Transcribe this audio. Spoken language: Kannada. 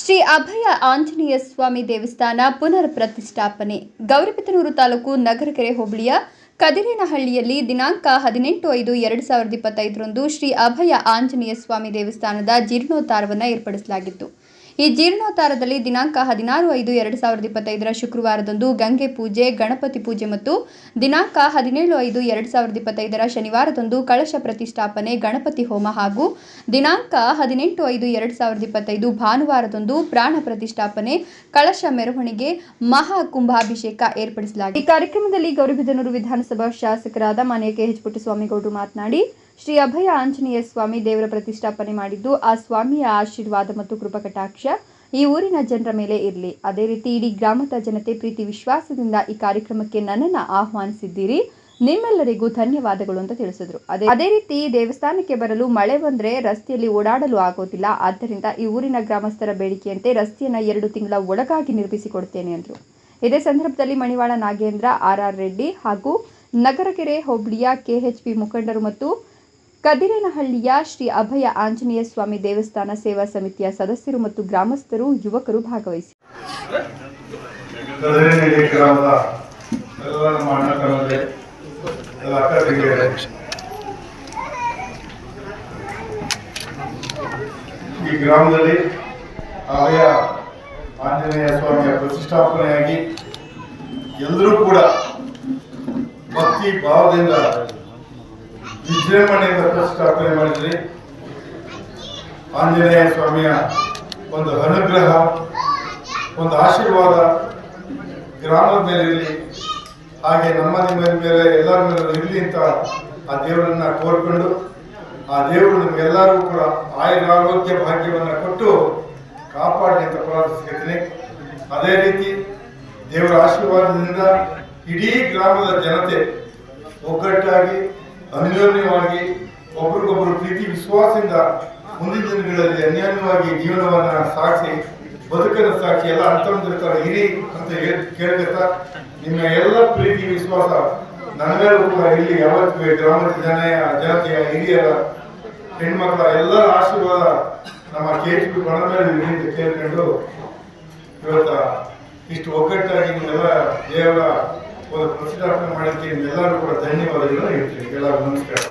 ಶ್ರೀ ಅಭಯ ಆಂಜನೇಯ ಸ್ವಾಮಿ ದೇವಸ್ಥಾನ ಪುನರ್ ಪ್ರತಿಷ್ಠಾಪನೆ. ಗೌರಿಬಿದನೂರು ತಾಲೂಕು ನಗರಕೆರೆ ಹೋಬಳಿಯ ಕದಿರೇನಹಳ್ಳಿಯಲ್ಲಿ ದಿನಾಂಕ ಹದಿನೆಂಟು ಐದು ಎರಡು ಸಾವಿರದ ಇಪ್ಪತ್ತೈದರಂದು ಶ್ರೀ ಅಭಯ ಆಂಜನೇಯ ಸ್ವಾಮಿ ದೇವಸ್ಥಾನದ ಜೀರ್ಣೋದ್ಧಾರವನ್ನು ಏರ್ಪಡಿಸಲಾಗಿತ್ತು. ಈ ಜೀರ್ಣೋದ್ಧಾರದಲ್ಲಿ ದಿನಾಂಕ ಹದಿನಾರು ಐದು ಎರಡು ಸಾವಿರದ ಇಪ್ಪತ್ತೈದರ ಶುಕ್ರವಾರದಂದು ಗಂಗೆ ಪೂಜೆ, ಗಣಪತಿ ಪೂಜೆ ಮತ್ತು ದಿನಾಂಕ ಹದಿನೇಳು ಐದು ಎರಡು ಸಾವಿರದ ಇಪ್ಪತ್ತೈದರ ಶನಿವಾರದಂದು ಕಳಶ ಪ್ರತಿಷ್ಠಾಪನೆ, ಗಣಪತಿ ಹೋಮ ಹಾಗೂ ದಿನಾಂಕ ಹದಿನೆಂಟು ಐದು ಎರಡು ಸಾವಿರದ ಇಪ್ಪತ್ತೈದು ಭಾನುವಾರದಂದು ಪ್ರಾಣ ಪ್ರತಿಷ್ಠಾಪನೆ, ಕಳಶ ಮೆರವಣಿಗೆ, ಮಹಾ ಕುಂಭಾಭಿಷೇಕ ಏರ್ಪಡಿಸಲಾಗಿದೆ. ಈ ಕಾರ್ಯಕ್ರಮದಲ್ಲಿ ಗೌರಿಬಿದನೂರು ವಿಧಾನಸಭಾ ಶಾಸಕರಾದ ಮಾನ್ಯ ಕೆ ಎಚ್ ಪುಟ್ಟಸ್ವಾಮಿಗೌಡರು ಮಾತನಾಡಿ ಶ್ರೀ ಅಭಯ ಆಂಜನೇಯ ಸ್ವಾಮಿ ದೇವರ ಪ್ರತಿಷ್ಠಾಪನೆ ಮಾಡಿದ್ದು, ಆ ಸ್ವಾಮಿಯ ಆಶೀರ್ವಾದ ಮತ್ತು ಕೃಪಕಟಾಕ್ಷ ಈ ಊರಿನ ಜನರ ಮೇಲೆ ಇರಲಿ. ಅದೇ ರೀತಿ ಇಡೀ ಗ್ರಾಮದ ಜನತೆ ಪ್ರೀತಿ ವಿಶ್ವಾಸದಿಂದ ಈ ಕಾರ್ಯಕ್ರಮಕ್ಕೆ ನನ್ನನ್ನು ಆಹ್ವಾನಿಸಿದ್ದೀರಿ. ನಿಮ್ಮೆಲ್ಲರಿಗೂ ಧನ್ಯವಾದಗಳು ಅಂತ ತಿಳಿಸಿದ್ರು. ಅದೇ ಅದೇ ರೀತಿ ದೇವಸ್ಥಾನಕ್ಕೆ ಬರಲು ಮಳೆ ಬಂದ್ರೆ ರಸ್ತೆಯಲ್ಲಿ ಓಡಾಡಲು ಆಗೋದಿಲ್ಲ. ಆದ್ದರಿಂದ ಈ ಊರಿನ ಗ್ರಾಮಸ್ಥರ ಬೇಡಿಕೆಯಂತೆ ರಸ್ತೆಯನ್ನ ಎರಡು ತಿಂಗಳ ಒಳಗಾಗಿ ನಿರ್ಮಿಸಿಕೊಡ್ತೇನೆ ಅಂದ್ರು. ಇದೇ ಸಂದರ್ಭದಲ್ಲಿ ಮಣಿವಾಳ ನಾಗೇಂದ್ರ, ಆರ್ ಆರ್ ರೆಡ್ಡಿ ಹಾಗೂ ನಗರಕೆರೆ ಹೋಬಳಿಯ ಕೆಎಚ್ಪಿ ಮುಖಂಡರು ಮತ್ತು ಕದಿರೇನಹಳ್ಳಿಯ ಶ್ರೀ ಅಭಯ ಆಂಜನೇಯ ಸ್ವಾಮಿ ದೇವಸ್ಥಾನ ಸೇವಾ ಸಮಿತಿಯ ಸದಸ್ಯರು ಮತ್ತು ಗ್ರಾಮಸ್ಥರು, ಯುವಕರು ಭಾಗವಹಿಸಿ ಈ ಗ್ರಾಮದಲ್ಲಿ ಅಭಯ ಆಂಜನೇಯ ಸ್ವಾಮಿಯ ಪ್ರತಿಷ್ಠಾಪನೆಯಾಗಿ ಎಲ್ಲರೂ ಕೂಡ ಭಕ್ತಿ ಭಾವದಿಂದ ವಿಜೃಂಭಣೆಯಿಂದ ಪ್ರತಿಷ್ಠಾಪನೆ ಮಾಡಿದ್ರಿ. ಆಂಜನೇಯ ಸ್ವಾಮಿಯ ಒಂದು ಅನುಗ್ರಹ, ಒಂದು ಆಶೀರ್ವಾದ ಗ್ರಾಮದ ಮೇಲೆ ಇರಲಿ. ಹಾಗೆ ನಮ್ಮ ನಿಮ್ಮ ಮೇಲೆ, ಎಲ್ಲರ ಮೇಲೆ ಇರಲಿ ಅಂತ ಆ ದೇವರನ್ನ ಕೋರ್ಕೊಂಡು, ಆ ದೇವರು ನಮಗೆಲ್ಲರಿಗೂ ಕೂಡ ಆಯುರ ಆರೋಗ್ಯ ಭಾಗ್ಯವನ್ನು ಕೊಟ್ಟು ಕಾಪಾಡಲಿ ಅಂತ ಪ್ರಾರ್ಥಿಸ್ತೀನಿ ಅದೇ ರೀತಿ ದೇವರ ಆಶೀರ್ವಾದದಿಂದ ಇಡೀ ಗ್ರಾಮದ ಜನತೆ ಒಗ್ಗಟ್ಟಾಗಿ ಅನ್ಯೋನ್ಯವಾಗಿ ಒಬ್ರಿಗೊಬ್ರು ಪ್ರೀತಿ, ವಿಶ್ವಾಸದಿಂದ ಮುಂದಿನ ದಿನಗಳಲ್ಲಿ ಅನ್ಯೋನ್ಯವಾಗಿ ಜೀವನವನ್ನ ಸಾಕ್ಷಿ ಬದುಕನ್ನು ಸಾಕ್ಷಿ ಎಲ್ಲ ಅಂತರ್ತಾರೆ ಇರಿ ಅಂತ ಹೇಳ್- ನಿಮ್ಮ ಎಲ್ಲ ಪ್ರೀತಿ, ವಿಶ್ವಾಸ ನನ್ನ ಮೇಲೂ ಕೂಡ ಇಲ್ಲಿ ಯಾವತ್ತೂ ಗ್ರಾಮದ ಜನ, ಜನತೆಯ ಹಿರಿಯರ ಹೆಣ್ಮಕ್ಳ ಎಲ್ಲರ ಆಶೀರ್ವಾದ ನಮ್ಮ ಕೆ ಎಚ್ ಪಿ ಬಣ ಮೇಲೆ ಕೇಳ್ಕೊಂಡು ಇವತ್ತ ಇಷ್ಟು ಒಗ್ಗಟ್ಟಾಗಿ ನಿಮ್ಮೆಲ್ಲ ದೇವರ ಒಂದು ಪ್ರತಿಷ್ಠಾಪನೆ ಮಾಡೋಕ್ಕೆ ಎಲ್ಲರೂ ಕೂಡ ಧನ್ಯವಾದಗಳನ್ನು ಹೇಳ್ತೀನಿ. ಎಲ್ಲರಿಗೂ ನಮಸ್ಕಾರ